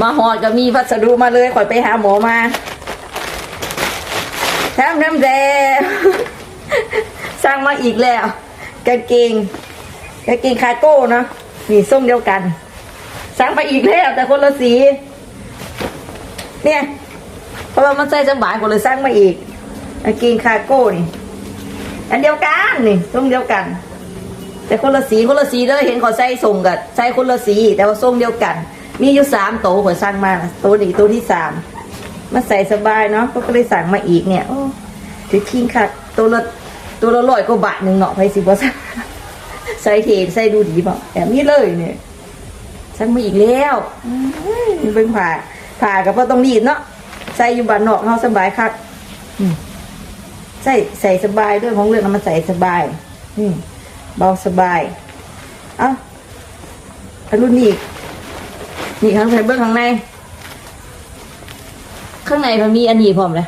มาหอดก็มีพัสดุมาเลยข่อยไปหาหมอมาแถมน้ำแดงสร้างมาอีกแล้วกางเกงกางเกงคาโก้เนาะนี่ส้มเดียวกัน สร้างมาอีกแล้วแต่คนละสี เนี่ยเพราะว่ามันใส่สบายคนเลยสร้างมาอีกกางเกงคาโก้นี่อันเดียวกันนี่ส้มเดียวกัน แต่คนละสีคนละสีเลยเห็นขาใส่ส่งกับใส่คนละสี แต่ว่าทรงเดียวกัน มีอยู่สามโตวข่อยสั่งมาโตวนี้ตัวที่สามมาใส่สบายเนาะก็เลยสั่งมาอีกเนี่ยโอ้ถือทิ้งค่ะตัวละตัวละร้อยกว่าบาทหนึ่งเนาะไปสิบ่สั่งใส่เทใส่ดูดีเปล่าแบบนี้เลยเนี่ยสั่งมาอีกแล้วเบิ่งผ่าผ่ากับพ่ต้องรีดเนาะใส่อยู่บ้านนอกเฮาสบายคักใส่ใส่สบายเรื่องของเรื่องนะมันใส่สบาย อืมเบาสบาย เอ้าอันรุ่นนี้อีก นี่ข้างในเบื้องข้างใน ข้างในมันมีอันนี้พร้อมเลย